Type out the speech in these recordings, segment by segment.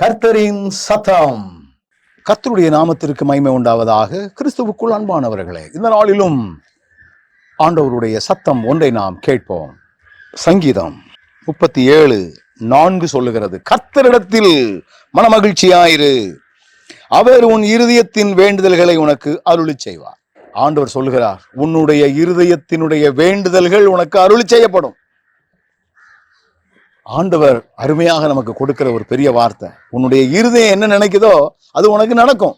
கர்த்தரின் சத்தம். கர்த்தருடைய நாமத்திற்கு மகிமை உண்டாவதாக கிறிஸ்துவுக்குள் அன்பானவர்களே இந்த நாளிலும் ஆண்டவருடைய சத்தம் ஒன்றை நாம் கேட்போம். சங்கீதம் முப்பத்தி ஏழு நான்கு சொல்லுகிறது கர்த்தரிடத்தில் மனமகிழ்ச்சியாயிரு. அவர் உன் இருதயத்தின் வேண்டுதல்களை உனக்கு அருளி செய்வார். ஆண்டவர் சொல்கிறார் உன்னுடைய இருதயத்தினுடைய வேண்டுதல்கள் உனக்கு அருளி செய்யப்படும். ஆண்டவர் அருமையாக நமக்கு கொடுக்கிற ஒரு பெரிய வார்த்தை. உன்னுடைய இருதயம் என்ன நினைக்குதோ அது உனக்கு நடக்கும்.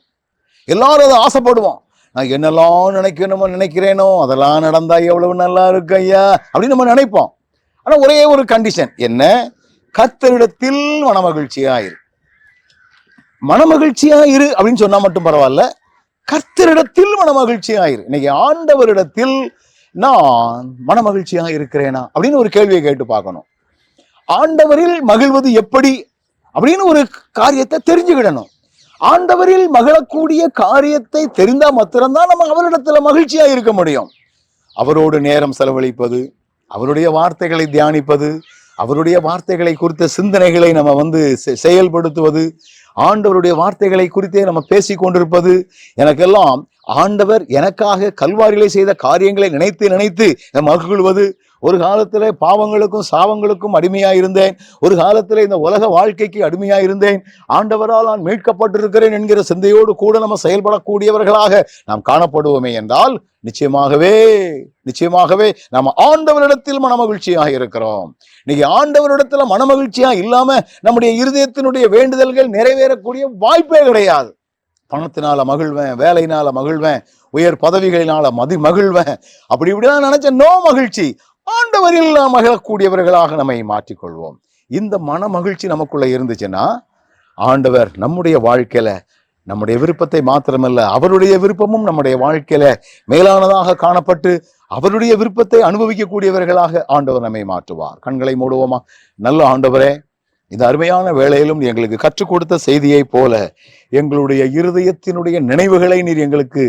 எல்லாரும் அதை ஆசைப்படுவோம். நான் என்னெல்லாம் நினைக்கணுமோ நினைக்கிறேனோ அதெல்லாம் நடந்தா எவ்வளவு நல்லா இருக்கு ஐயா அப்படின்னு நம்ம நினைப்போம். ஆனால் ஒரே ஒரு கண்டிஷன் என்ன? கத்தரிடத்தில் மனமகிழ்ச்சியா இரு. மனமகிழ்ச்சியா இரு அப்படின்னு சொன்னா மட்டும் பரவாயில்ல. கர்த்தரிடத்தில் மனமகிழ்ச்சியா இரு. இன்னைக்கு ஆண்டவரிடத்தில் நான் மனமகிழ்ச்சியா இருக்கிறேனா அப்படின்னு ஒரு கேள்வியை கேட்டு பார்க்கணும். ஆண்டவரில் மகிழ்வது எப்படி அப்படின்னு ஒரு காரியத்தை தெரிஞ்சுக்கிடணும். ஆண்டவரில் மகிழக்கூடிய காரியத்தை தெரிந்தா மாத்திரம்தான் நம்ம அவரிடத்துல மகிழ்ச்சியா இருக்க முடியும். அவரோடு நேரம் செலவழிப்பது அவருடைய வார்த்தைகளை தியானிப்பது அவருடைய வார்த்தைகளை குறித்த சிந்தனைகளை நம்ம வந்து செ- செயல்படுத்துவது ஆண்டவருடைய வார்த்தைகளை குறித்தே நம்ம பேசிக் கொண்டிருப்பது எனக்கெல்லாம் ஆண்டவர் எனக்காக கல்வாரிகளை செய்த காரியங்களை நினைத்து நினைத்து மகிழ்வது ஒரு காலத்துல பாவங்களுக்கும் சாவங்களுக்கும் அடிமையா இருந்தேன். ஒரு காலத்துல இந்த உலக வாழ்க்கைக்கு அடிமையா இருந்தேன். ஆண்டவரால் நான் மீட்கப்பட்டிருக்கிறேன் என்கிற சிந்தையோடு கூட நம்ம செயல்படக்கூடியவர்களாக நாம் காணப்படுவோமே என்றால் நிச்சயமாகவே நிச்சயமாகவே நம்ம ஆண்டவரிடத்தில் மனமகிழ்ச்சியாக இருக்கிறோம். இன்னைக்கு ஆண்டவரிடத்துல மனமகிழ்ச்சியா இல்லாம நம்முடைய இருதயத்தினுடைய வேண்டுதல்கள் நிறைவேறக்கூடிய வாய்ப்பே கிடையாது. பணத்தினால மகிழ்வேன் வேலையினால மகிழ்வேன் உயர் பதவிகளினால மதி மகிழ்வேன். அப்படி இப்படிலாம் நினைச்ச நோ மகிழ்ச்சி. ஆண்டவரில் நாம் மகிழக்கூடியவர்களாக நம்மை மாற்றிக்கொள்வோம். இந்த மன மகிழ்ச்சி நமக்குள்ள இருந்துச்சுன்னா ஆண்டவர் நம்முடைய வாழ்க்கையில நம்முடைய விருப்பத்தை மாத்திரமல்ல அவருடைய விருப்பமும் நம்முடைய வாழ்க்கையில மேலானதாக காணப்பட்டு அவருடைய விருப்பத்தை அனுபவிக்கக்கூடியவர்களாக ஆண்டவர் நம்மை மாற்றுவார். கண்களை மூடுவோமா? நல்ல ஆண்டவரே இந்த அருமையான வேளையிலும் எங்களுக்கு கற்றுக் கொடுத்த செய்தியை போல எங்களுடைய இருதயத்தினுடைய நினைவுகளை நீர் எங்களுக்கு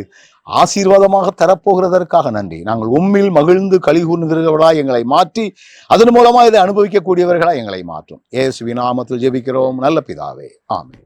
ஆசீர்வாதமாக தரப்போகிறதற்காக நன்றி. நாங்கள் உம்மில் மகிழ்ந்து கலிகூர்கிறவர்களா எங்களை மாற்றி அதன் மூலமா இதை அனுபவிக்கக்கூடியவர்களா எங்களை மாற்றும். ஏசுவி நாமத்தில் ஜெபிக்கிறோம். நல்ல பிதாவே. ஆமே